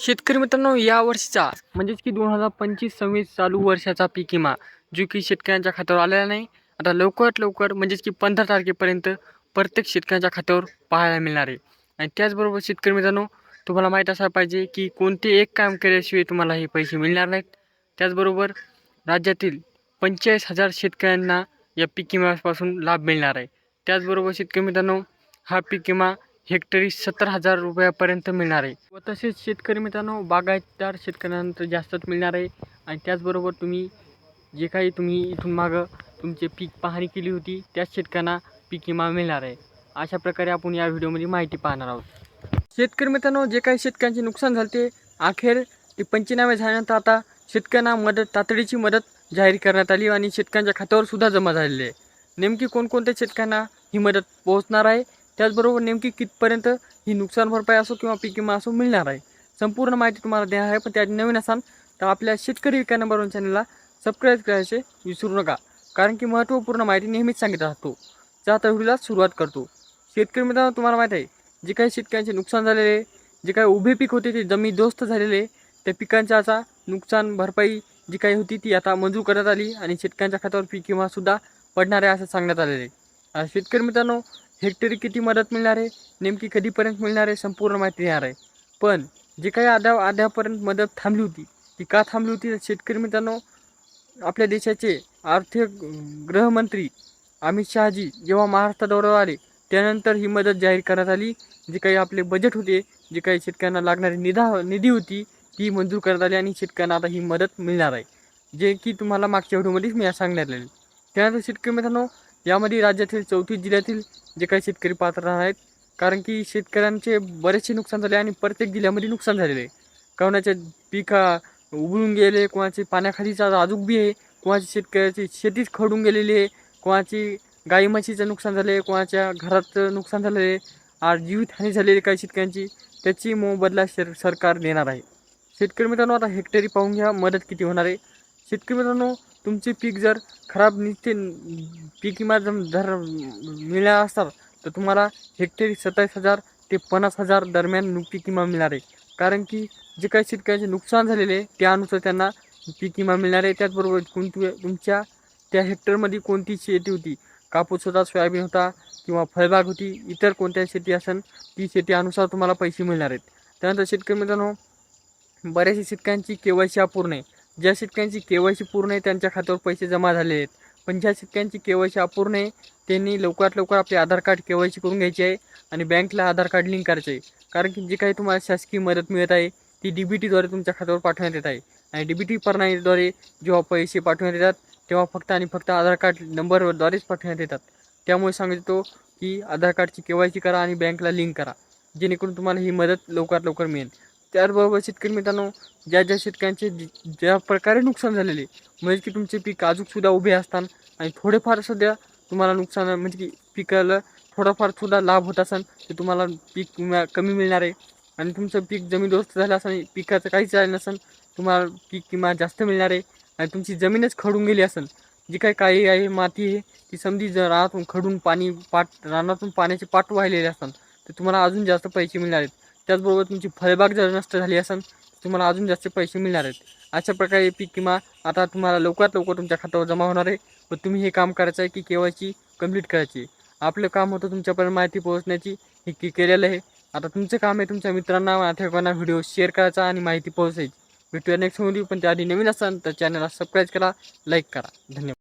शेतकरी मित्रांनो या वर्षीचा म्हणजेच की दोन हजार पंचवीस सव्वीस चालू वर्षाचा पीक विमा जो की शेतकऱ्यांच्या खात्यावर आलेला नाही. आता लवकरात लवकर म्हणजेच की पंधरा तारखेपर्यंत प्रत्येक शेतकऱ्यांच्या खात्यावर पाहायला मिळणार आहे. आणि त्याचबरोबर शेतकरी मित्रांनो तुम्हाला माहीत असायला पाहिजे की कोणते एक काम केल्याशिवाय तुम्हाला हे पैसे मिळणार नाहीत. त्याचबरोबर राज्यातील पंचेचाळीस हजार शेतकऱ्यांना या पीक विम्यापासून लाभ मिळणार आहे. त्याचबरोबर शेतकरी मित्रांनो हा पीक विमा हेक्टरी सत्तर हजार रुपयापर्यंत मिळणार आहे. व तसेच शेतकरी मित्रांनो बागायतदार शेतकऱ्यांना जास्तच मिळणार आहे. आणि त्याचबरोबर तुम्ही जे काही तुम्ही इथून मागं तुमचे पीक पाहणी केली होती त्याच शेतकऱ्यांना पीक विमा मिळणार आहे. अशा प्रकारे आपण या व्हिडिओमध्ये माहिती पाहणार आहोत. शेतकरी मित्रांनो जे काही शेतकऱ्यांचे नुकसान झाले ते अखेर ते पंचनामे झाल्यानंतर आता शेतकऱ्यांना मदत तातडीची मदत जाहीर करण्यात आली आणि शेतकऱ्यांच्या खात्यावर सुद्धा जमा झालेली आहे. नेमकी कोणकोणत्या शेतकऱ्यांना ही मदत पोहोचणार आहे? त्याचबरोबर नेमकी कितपर्यंत ही नुकसान भरपाई असो किंवा पीक विमा असो मिळणार आहे? संपूर्ण माहिती तुम्हाला देणार आहे पण त्यात नवीन असाल तर आपल्या शेतकरी विका नंबर वन चॅनलला सबस्क्राईब करायचे विसरू नका. कारण की महत्त्वपूर्ण माहिती नेहमीच सांगत राहतो. तर आता व्हिडिओला सुरुवात करतो. शेतकरी मित्रांनो तुम्हाला माहीत आहे जे काही शेतकऱ्यांचे नुकसान झालेले जे काही उभे पीक होते ते जमीन दोस्त झालेले त्या पिकांच्या आता नुकसान भरपाई जी काही होती ती आता मंजूर करण्यात आली आणि शेतकऱ्यांच्या खात्यावर पीक विमासुद्धा पडणार आहे असं सांगण्यात आलेलं आहे. शेतकरी मित्रांनो हेक्टरी किती मदत मिळणार आहे? नेमकी कधीपर्यंत मिळणार आहे? संपूर्ण माहिती देणार आहे. पण जे काही आद्या आध्यापर्यंत मदत थांबली होती ती का थांबली होती? शेतकरी मित्रांनो आपल्या देशाचे आर्थिक गृहमंत्री अमित शहाजी जेव्हा महाराष्ट्र दौऱ्यावर आले त्यानंतर ही मदत जाहीर करण्यात आली. जे काही आपले बजेट होते जे काही शेतकऱ्यांना लागणारी निधा निधी होती ती मंजूर करण्यात आली आणि शेतकऱ्यांना आता ही मदत मिळणार आहे. जे की तुम्हाला मागच्या व्हिडिओमध्येच मी सांगण्यात आलेलं त्यानंतर शेतकरी मित्रांनो यामध्ये राज्यातील चौतीस जिल्ह्यातील जे काही शेतकरी पात्र राहणार आहेत कारण की शेतकऱ्यांचे बरेचसे नुकसान झाले आणि प्रत्येक जिल्ह्यामध्ये नुकसान झालेले आहे. कोणाचे पिका उघडून गेले कोणाची पाण्याखालीचा अजूक बी आहे कोणाची शेतकऱ्याची शेतीच खडून गेलेली आहे कोणाची गाई म्हशीचं नुकसान झालं आहे कोणाच्या घराचं नुकसान झालेलं आहे. आज जीवितहानी झालेली काही शेतकऱ्यांची त्याची मोबदला सर सरकार देणार आहे. शेतकरी मित्रांनो आता हेक्टरी पाहून घ्या मदत किती होणार आहे? शेतकरी मित्रांनो तुमचे पीक जर खराब निघते पीक विमा जर जर मिळाला असतात तर तुम्हाला हेक्टरी सत्तावीस हजार ते पन्नास हजार दरम्यान पीक विमा मिळणार आहे. कारण की जे काही शेतकऱ्याचे नुकसान झालेले आहे त्यानुसार त्यांना पीक विमा मिळणार आहे. त्याचबरोबर कोणती तुमच्या त्या हेक्टरमध्ये कोणती शेती होती? कापूस होता सोयाबीन होता किंवा फळबाग होती इतर कोणत्या शेती असेल ती शेती अनुसार तुम्हाला पैसे मिळणार आहेत. त्यानंतर शेतकरी मित्रांनो बऱ्याचशा शेतकऱ्यांची के वाय सी अपूर्ण आहे. ज्या शेतकऱ्यांची के वाय सी पूर्ण आहे त्यांच्या खात्यावर पैसे जमा झाले आहेत. पण ज्या शेतकऱ्यांची के वाय सी अपूर्ण आहे त्यांनी लवकरात लवकर आपले Aadhaar card K Y C करून घ्यायची आहे आणि बँकला आधार कार्ड लिंक करायचे आहे. कारण की जी काही तुम्हाला शासकीय मदत मिळत आहे ती डी बी टीद्वारे तुमच्या खात्यावर पाठवण्यात येत आहे. आणि डी बी टी प्रणालीद्वारे जेव्हा पैसे पाठवण्यात येतात तेव्हा फक्त आणि फक्त आधार कार्ड नंबरद्वारेच पाठवण्यात येतात. त्यामुळे सांगतो की आधार कार्डची के वाय सी करा आणि बँकला लिंक करा. जेणेकरून तुम्हाला ही मदत लवकरात लवकर मिळेल. त्याचबरोबर शेतकरी मित्रांनो ज्या ज्या शेतकऱ्यांचे ज्या प्रकारे नुकसान झालेले म्हणजे की तुमचे पीक अजूनसुद्धा उभे असतात आणि थोडेफार सध्या तुम्हाला नुकसान म्हणजे की पिकाला थोडाफार सुद्धा लाभ होत असेल तर तुम्हाला पीक विमा कमी मिळणार आहे. आणि तुमचं पीक जमीनदोस्त झालं असेल पिकाचं काहीच झालं नसेल तुम्हाला पीक विमा जास्त मिळणार आहे. आणि तुमची जमीनच खडून गेली असेल जी काही काही आहे माती आहे ती समजी जर रानातून खडून पाणी पाट रानातून पाण्याचे पाट वाहिलेले असतात तर तुम्हाला अजून जास्त पैसे मिळणार आहेत. त्याचबरोबर तुमची फळबाग जर नष्ट झाली असेल तुम्हाला अजून जास्त पैसे मिळणार आहेत. अशा प्रकारे पीक विमा आता तुम्हाला लवकरात लवकर तुमच्या खात्यावर जमा होणार आहे. व तुम्ही हे काम करायचं आहे की केवायची कंप्लीट करायची. आहे. आपलं काम होतं तुमच्यापर्यंत माहिती पोहोचण्याची. हे की केलेलं आहे. आता तुमचं काम आहे तुमच्या मित्रांना नातेवाईकांना व्हिडिओ शेअर करायचा आणि माहिती पोहोचायची. भेटूया नेक्स्ट व्हिडिओ पण त्याआधी नवीन असाल तर चॅनलला सबस्क्राईब करा लाईक करा. धन्यवाद.